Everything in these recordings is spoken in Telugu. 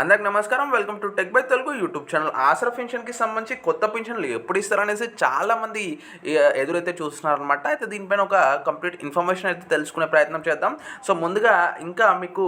అందరికి నమస్కారం. Welcome to tech by Telugu YouTube channel. Aasara పెన్షన్కి సంబంధించి కొత్త పెన్షన్లు ఎప్పుడు ఇస్తారనేసి చాలామంది ఎదురైతే చూస్తున్నారనమాట అయితే దీనిపైన ఒక కంప్లీట్ ఇన్ఫర్మేషన్ అయితే తెలుసుకునే ప్రయత్నం చేద్దాం. సో ముందుగా ఇంకా మీకు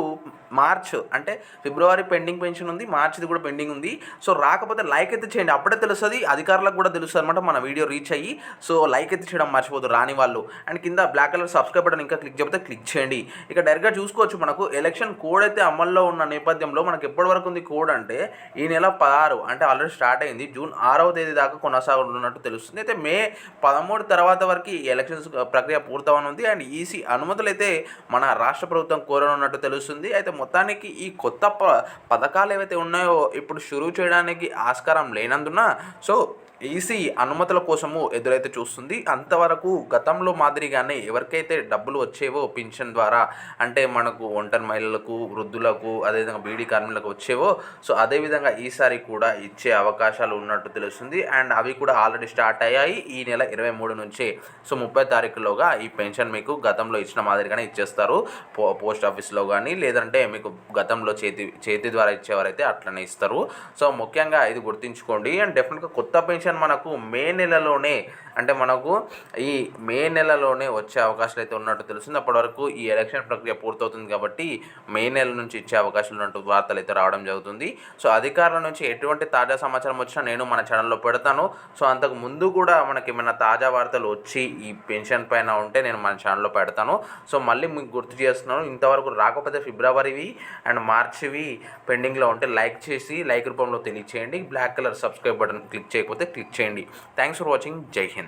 మార్చ్ అంటే ఫిబ్రవరి పెండింగ్ పెన్షన్ ఉంది మార్చ్ది కూడా పెండింగ్ ఉంది. సో రాకపోతే లైక్ అయితే చేయండి. అప్పుడే తెలుస్తుంది అధికారులకు కూడా తెలుస్తుంది అనమాట మన వీడియో రీచ్ అయ్యి. సో లైక్ అయితే చేయడం మర్చిపోదు రాని వాళ్ళు. అండ్ కింద బ్లాక్ కలర్ సబ్స్క్రైబ్ బటన్ ఇంకా క్లిక్ చెప్తే క్లిక్ చేయండి. ఇక డైరెక్ట్గా చూసుకోవచ్చు మనకు. ఎలక్షన్ కోడ్ అయితే అమల్లో ఉన్న నేపథ్యంలో మనకి ఎప్పటివరకు వరకు ఉంది కోడ్ అంటే ఈ నెల పదహారు అంటే ఆల్రెడీ స్టార్ట్ అయింది. జూన్ ఆరవ తేదీ దాకా కొనసాగుతున్నట్టు తెలుస్తుంది. అయితే మే పదమూడు తర్వాత వరకు ఈ ఎలక్షన్స్ ప్రక్రియ పూర్తవనుంది. అండ్ ఈసీ అనుమతులు అయితే మన రాష్ట్ర ప్రభుత్వం కోరనున్నట్టు తెలుస్తుంది. అయితే మొత్తానికి ఈ కొత్త ప పథకాలు ఏవైతే ఉన్నాయో ఇప్పుడు షురూ చేయడానికి ఆస్కారం లేనందున సో ఈసీ అనుమతుల కోసము ఎదురైతే చూస్తుంది. అంతవరకు గతంలో మాదిరిగానే ఎవరికైతే డబ్బులు వచ్చేవో పింఛన్ ద్వారా అంటే మనకు ఒంటరి మహిళలకు వృద్ధులకు అదేవిధంగా బీడీ కార్మికులకు వచ్చేవో సో అదేవిధంగా ఈసారి కూడా ఇచ్చే అవకాశాలు ఉన్నట్టు తెలుస్తుంది. అండ్ అవి కూడా ఆల్రెడీ స్టార్ట్ అయ్యాయి ఈ నెల ఇరవై మూడు నుంచి. సో ముప్పై తారీఖులోగా ఈ పెన్షన్ మీకు గతంలో ఇచ్చిన మాదిరిగానే ఇచ్చేస్తారు. పో పోస్ట్ ఆఫీస్లో కానీ లేదంటే మీకు గతంలో చేతి చేతి ద్వారా ఇచ్చేవారైతే అట్లనే ఇస్తారు. సో ముఖ్యంగా ఇది గుర్తుంచుకోండి. అండ్ డెఫినెట్గా కొత్త పెన్షన్ పెన్షన్ మనకు మే నెలలోనే అంటే మనకు ఈ మే నెలలోనే వచ్చే అవకాశాలు అయితే ఉన్నట్టు తెలుస్తుంది. అప్పటి వరకు ఈ ఎలక్షన్ ప్రక్రియ పూర్తవుతుంది కాబట్టి మే నెల నుంచి ఇచ్చే అవకాశాలు ఉన్నట్టు వార్తలు అయితే రావడం జరుగుతుంది. సో అధికారుల నుంచి ఎటువంటి తాజా సమాచారం వచ్చినా నేను మన ఛానల్లో పెడతాను. సో అంతకు ముందు కూడా మనకి ఏమైనా తాజా వార్తలు వచ్చి ఈ పెన్షన్ పైన ఉంటే నేను మన ఛానల్లో పెడతాను. సో మళ్ళీ మీకు గుర్తు చేస్తున్నాను ఇంతవరకు రాకపోతే ఫిబ్రవరివి అండ్ మార్చివి పెండింగ్లో ఉంటే లైక్ చేసి లైక్ రూపంలో తెలియచేయండి. Black colour subscribe button click చేయకపోతే క్లిక్ చేయండి. Thanks for watching. జై హింద్.